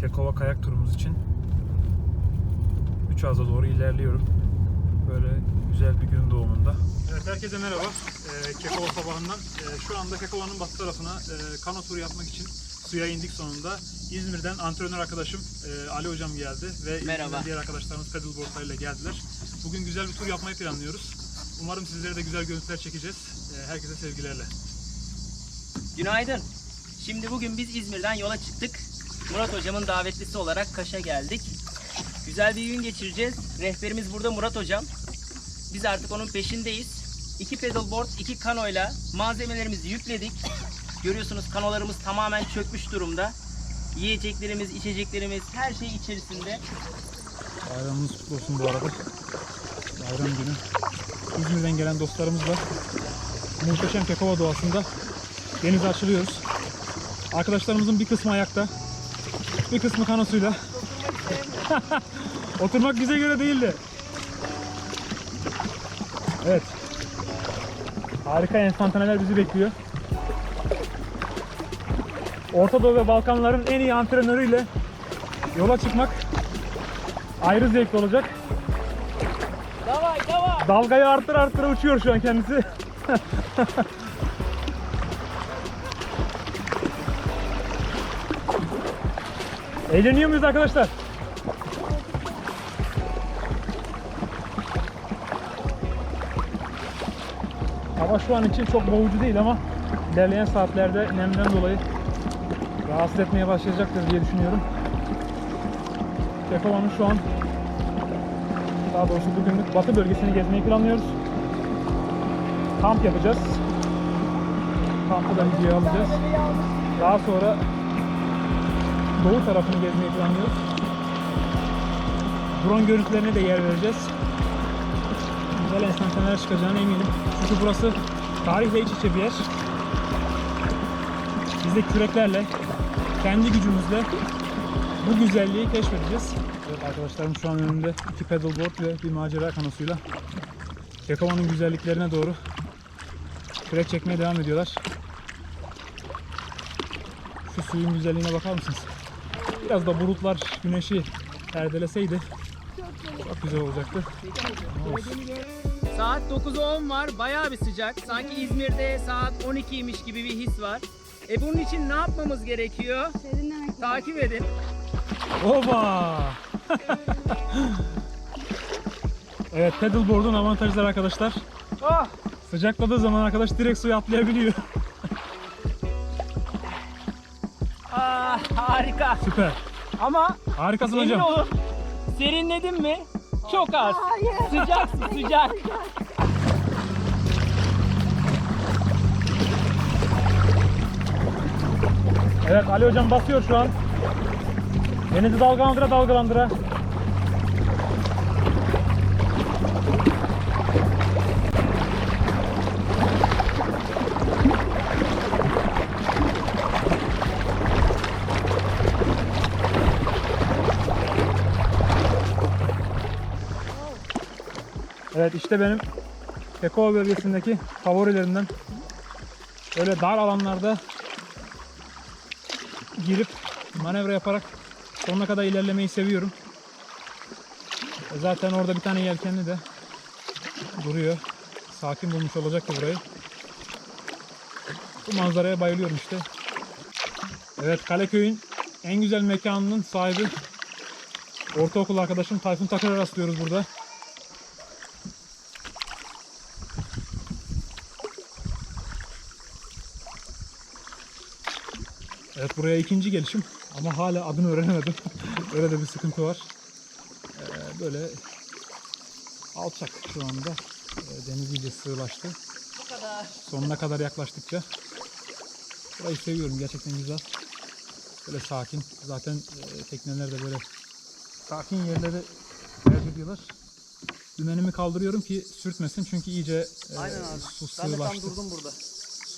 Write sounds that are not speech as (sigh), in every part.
Kekova kayak turumuz için 3 Ağız'a doğru ilerliyorum. Böyle güzel bir gün doğumunda. Evet herkese merhaba. Ee, Kekova sabahından. Ee, şu anda Kekova'nın batı tarafına e, kano turu yapmak için suya indik sonunda. İzmir'den antrenör arkadaşım e, Ali hocam geldi ve Merhaba. İzmir'den diğer arkadaşlarımız pedalboardlarıyla geldiler. Bugün güzel bir tur yapmayı planlıyoruz. Umarım sizlere de güzel görüntüler çekeceğiz. Ee, herkese sevgilerle. Günaydın. Şimdi bugün biz İzmir'den yola çıktık. Murat hocamın davetlisi olarak Kaş'a geldik. Güzel bir gün geçireceğiz. Rehberimiz burada Murat hocam. Biz artık onun peşindeyiz. İki pedalboard, iki kanoyla malzemelerimizi yükledik. Görüyorsunuz kanolarımız tamamen çökmüş durumda. Yiyeceklerimiz, içeceklerimiz her şey içerisinde. Bayramınız kutlu olsun bu arada. Bayram günü. İzmir'den gelen dostlarımızla muhteşem Kekova doğasında denize açılıyoruz. Arkadaşlarımızın bir kısmı ayakta, bir kısmı kanosuyla. (laughs) Oturmak bize göre değildi. Evet. Harika enstantaneler bizi bekliyor. Orta Doğu ve Balkanların en iyi antrenörüyle yola çıkmak ayrı zevkli olacak. Davay davay. Dalgayı arttır arttır uçuyor şu an kendisi. (laughs) Eğleniyor muyuz arkadaşlar? Hava şu an için çok boğucu değil ama ilerleyen saatlerde nemden dolayı rahatsız etmeye başlayacaktır diye düşünüyorum. Kekova'nın şu an daha doğrusu bugünlük batı bölgesini gezmeyi planlıyoruz. Kamp yapacağız. Kampı da videoya alacağız. Daha sonra doğu tarafını gezmeyi planlıyoruz. Drone görüntülerine de yer vereceğiz. Güzel enstantaneler çıkacağına eminim. Çünkü burası tarihle iç içe bir yer. Biz de küreklerle, kendi gücümüzle bu güzelliği keşfedeceğiz. Evet arkadaşlarım şu an önümde iki pedalboard ve bir macera kanosuyla Kekova'nın güzelliklerine doğru kürek çekmeye devam ediyorlar. Şu suyun güzelliğine bakar mısınız? Biraz da bulutlar güneşi perdeleseydi çok güzel olacaktı. Saat 9'a 10 var. Bayağı bir sıcak. Sanki İzmir'de saat 12'ymiş gibi bir his var. E bunun için ne yapmamız gerekiyor? Serinlemek Takip edin. Oba! evet pedalboard'un avantajları arkadaşlar. Oh! Sıcakladığı zaman arkadaş direkt suya atlayabiliyor. Harika. Süper. Ama Harikasın emin hocam. olun serinledin mi? Çok az. Hayır. Sıcak sıcak. Evet Ali hocam basıyor şu an. Denizi dalgalandıra dalgalandıra. Evet işte benim Kekova bölgesindeki favorilerimden. Öyle dar alanlarda girip manevra yaparak sonuna kadar ilerlemeyi seviyorum. E Zaten orada bir tane yelkenli de duruyor. Sakin bulmuş olacaktı burayı. Bu manzaraya bayılıyorum işte. Evet Kaleköy'ün en güzel mekanının sahibi ortaokul arkadaşım Tayfun Takar'a rastlıyoruz burada. Evet buraya ikinci gelişim ama hala adını öğrenemedim. (laughs) Öyle de bir sıkıntı var. Ee, böyle alçak şu anda. Ee, deniz iyice sığlaştı. Bu kadar. Sonuna kadar yaklaştıkça. Burayı seviyorum gerçekten güzel. Böyle sakin. Zaten e, tekneler de böyle sakin yerleri tercih ediyorlar. Dümenimi kaldırıyorum ki sürtmesin çünkü iyice e, Aynen abi. su Ben de tam durdum burada.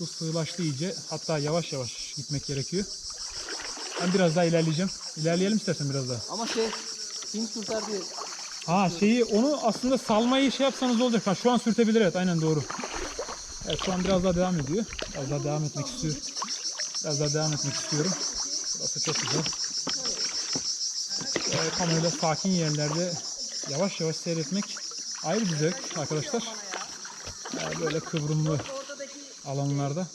Su sığlaştı iyice. Hatta yavaş yavaş gitmek gerekiyor. Ben biraz daha ilerleyeceğim. İlerleyelim istersen biraz daha. Ama şey, Pink tutar diye. Ha şeyi onu aslında salmayı şey yapsanız olacak. Ha şu an sürtebilir evet aynen doğru. Evet şu an biraz daha devam ediyor. Biraz daha devam etmek istiyor. Biraz daha devam etmek istiyorum. Burası çok güzel. e, tam öyle sakin yerlerde yavaş yavaş seyretmek ayrı bir zevk arkadaşlar. E, böyle kıvrımlı alanlarda.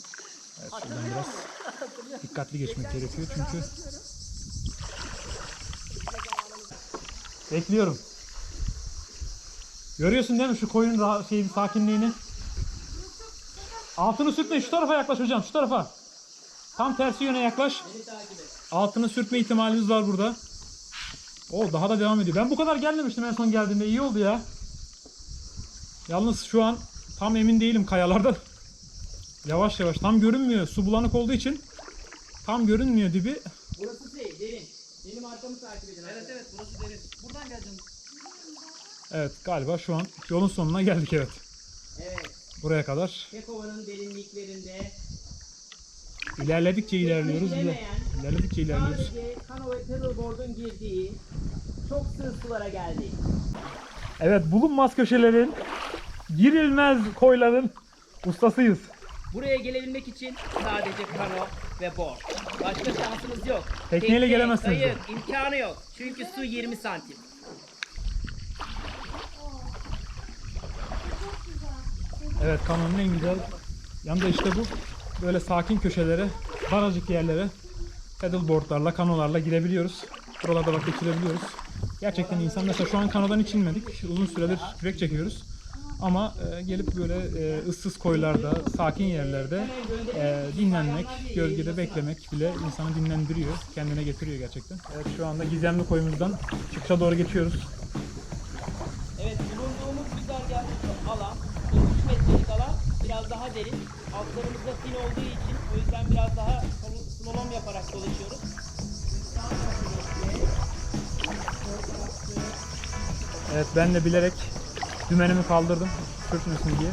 Evet şuradan biraz dikkatli geçmek gerekiyor çünkü Bekliyorum. Görüyorsun değil mi şu koyunun rahat, şeyin sakinliğini? Altını sürtme şu tarafa yaklaş hocam şu tarafa. Tam tersi yöne yaklaş. Altını sürtme ihtimalimiz var burada. O daha da devam ediyor. Ben bu kadar gelmemiştim en son geldiğimde. iyi oldu ya. Yalnız şu an tam emin değilim kayalardan. Yavaş yavaş tam görünmüyor. Su bulanık olduğu için tam görünmüyor dibi. Burası şey derin. Benim arkamı takip edin. Evet evet burası derin. Buradan geleceğim. Evet galiba şu an yolun sonuna geldik evet. Evet. Buraya kadar. Kekova'nın derinliklerinde İlerledikçe ilerliyoruz. İler- Bilemeyen, İlerledikçe ilerliyoruz. sadece kano ve paddleboard'un girdiği çok sığ sulara geldik. Evet bulunmaz köşelerin, girilmez koyların ustasıyız. Buraya gelebilmek için sadece kano ve board. Başka şansımız yok. Tekneyle Tekne, gelemezsiniz Kayık, imkanı yok. Çünkü su 20 santim. Evet kanonun en güzel yanı da işte bu. Böyle sakin köşelere, barajık yerlere paddleboardlarla, kanolarla girebiliyoruz. Buralarda vakit geçirebiliyoruz. Gerçekten insan mesela şu an kanodan hiç inmedik. Uzun süredir kürek çekiyoruz. Ama e, gelip böyle e, ıssız koylarda, sakin yerlerde e, dinlenmek, gölgede beklemek bile insanı dinlendiriyor, kendine getiriyor gerçekten. Evet şu anda gizemli koyumuzdan çıkışa doğru geçiyoruz. Evet bulunduğumuz güzergahtaki alan, bu 3 metrelik alan biraz daha derin. Altlarımızda fin olduğu için o yüzden biraz daha slalom yaparak dolaşıyoruz. Evet ben de bilerek dümenimi kaldırdım sürtmesin diye.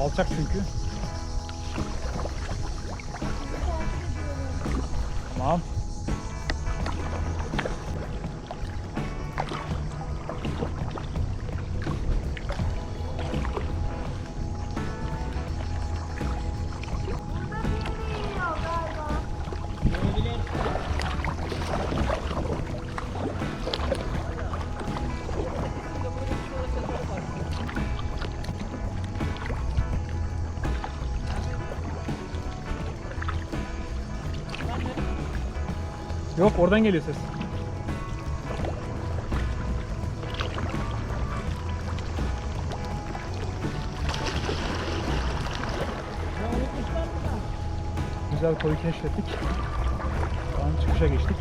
Alçak çünkü. Tamam. Yok oradan geliyor ses. Güzel koyu keşfettik. Şu an çıkışa geçtik.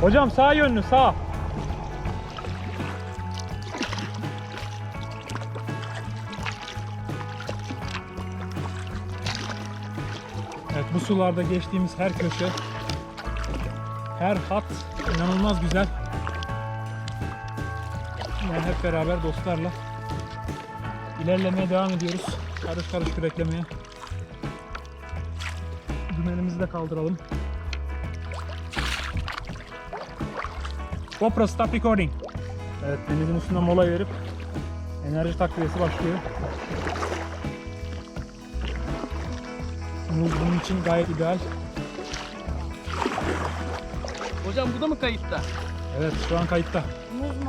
Hocam sağ yönlü sağ. Evet bu sularda geçtiğimiz her köşe, her hat inanılmaz güzel. Yine hep beraber dostlarla ilerlemeye devam ediyoruz. Karış karış küreklemeye. Dümenimizi de kaldıralım. GoPro stop recording. Evet denizin üstünden mola verip enerji takviyesi başlıyor. Bunun için gayet ideal. Hocam bu da mı kayıtta? Evet şu an kayıtta.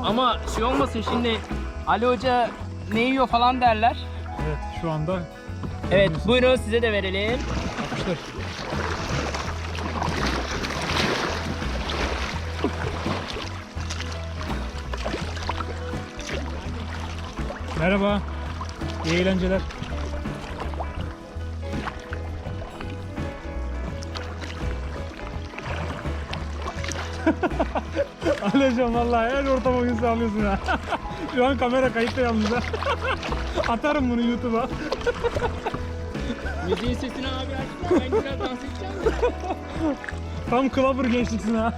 Ama şey olmasın şimdi Ali Hoca ne yiyor falan derler. Evet şu anda Evet buyurun size de verelim. yapıştır. Merhaba. İyi eğlenceler. (laughs) Alacağım vallahi her ortama uyum sağlıyorsun ha. (laughs) Şu an kamera kayıtta yalnız ha. (laughs) Atarım bunu YouTube'a. Müziğin sesini abi açsana ben biraz dans edeceğim. Tam Clover gençliksin ha.